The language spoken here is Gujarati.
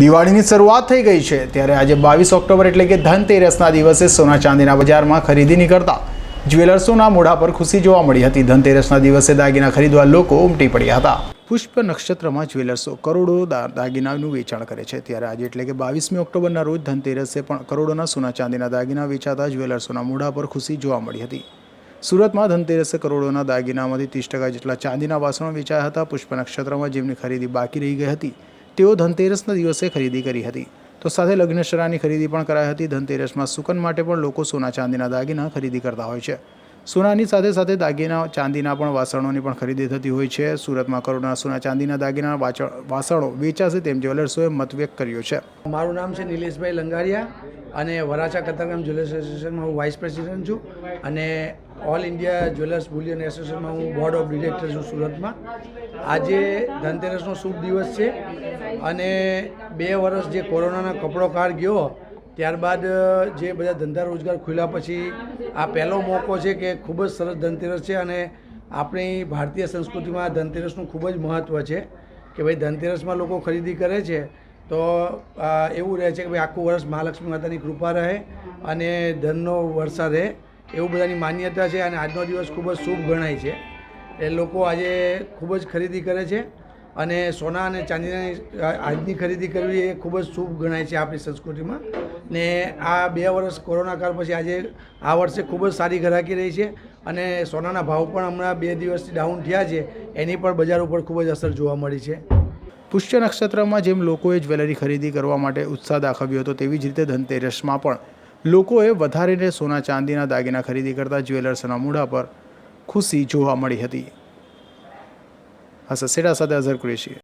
દિવાળીની શરૂઆત થઈ ગઈ છે. ત્યારે આજે બાવીસ ઓક્ટોબર એટલે કે ધનતેરસના દિવસે સોના ચાંદીના બજારમાં ખરીદી નીકળતા જ્વેલર્સોના મોઢા પર ખુશી જોવા મળી હતી. ધનતેરસના દિવસે દાગીના ખરીદવા લોકો ઉમટી પડ્યા હતા. પુષ્પ નક્ષત્રમાં જ્વેલર્સો કરોડો દાગીનાનું વેચાણ કરે છે. ત્યારે આજે એટલે કે બાવીસમી ઓક્ટોબરના રોજ ધનતેરસે પણ કરોડોના સોના ચાંદીના દાગીના વેચાતા જ્વેલર્સોના મોઢા પર ખુશી જોવા મળી હતી. સુરતમાં ધનતેરસે કરોડોના દાગીનામાંથી ત્રીસ ટકા જેટલા ચાંદીના વાસણો વેચાયા હતા. પુષ્પ નક્ષત્રમાં જેમની ખરીદી બાકી રહી ગઈ હતી તેઓ ધનતેરસના દિવસે ખરીદી કરી હતી. તો સાથે લગ્નશરાની ખરીદી પણ કરાઈ હતી. ધનતેરસમાં સુકન માટે પણ લોકો સોના ચાંદીના દાગીના ખરીદી કરતા હોય છે. સોનાની સાથે સાથે દાગીના, ચાંદીના પણ વાસણોની પણ ખરીદી થતી હોય છે. સુરતમાં કરોડના સોના ચાંદીના દાગીના વાસણો વેચાશે તેમ જ્વેલર્સોએ મત વ્યક્ત કર્યો છે. મારું નામ છે નિલેશભાઈ લંગારિયા અને વરાછા કતારગામ જ્વેલર્સ એસોસિએશનમાં હું વાઇસ પ્રેસિડેન્ટ છું અને ઓલ ઇન્ડિયા જ્વેલર્સ બુલિયન એસોસિએશનમાં હું બોર્ડ ઓફ ડિરેક્ટર છું સુરતમાં. આજે ધનતેરસનો શુભ દિવસ છે અને બે વર્ષ જે કોરોનાના કપડો કાળ ગયો, ત્યારબાદ જે બધા ધંધા રોજગાર ખુલ્યા પછી આ પહેલો મોકો છે કે ખૂબ જ સરસ ધનતેરસ છે અને આપણી ભારતીય સંસ્કૃતિમાં ધનતેરસનું ખૂબ જ મહત્ત્વ છે કે ભાઈ ધનતેરસમાં લોકો ખરીદી કરે છે, તો એવું રહે છે કે ભાઈ આખું વર્ષ મહાલક્ષ્મી માતાની કૃપા રહે અને ધનનો વર્ષા રહે. એવું બધાની માન્યતા છે અને આજનો દિવસ ખૂબ જ શુભ ગણાય છે. એ લોકો આજે ખૂબ જ ખરીદી કરે છે અને સોના અને ચાંદીની આજની ખરીદી કરવી એ ખૂબ જ શુભ ગણાય છે આપણી સંસ્કૃતિમાં. ને આ બે વર્ષ કોરોના કાળ પછી આજે આ વર્ષે ખૂબ જ સારી ઘરાકી રહી છે અને સોનાના ભાવ પણ હમણાં બે દિવસથી ડાઉન થયા છે. એની પણ બજાર ઉપર ખૂબ જ અસર જોવા મળી છે. પુષ્ય નક્ષત્રમાં જેમ લોકોએ જ્વેલરી ખરીદી કરવા માટે ઉત્સાહ દાખવ્યો હતો, તેવી જ રીતે ધનતેરસમાં પણ લોકોએ વધારીને સોના ચાંદીના દાગીના ખરીદી કરતા જ્વેલર્સના મોઢા પર ખુશી જોવા મળી હતી. હસસેડા સસેડા સાથે અઝર કુરેશી.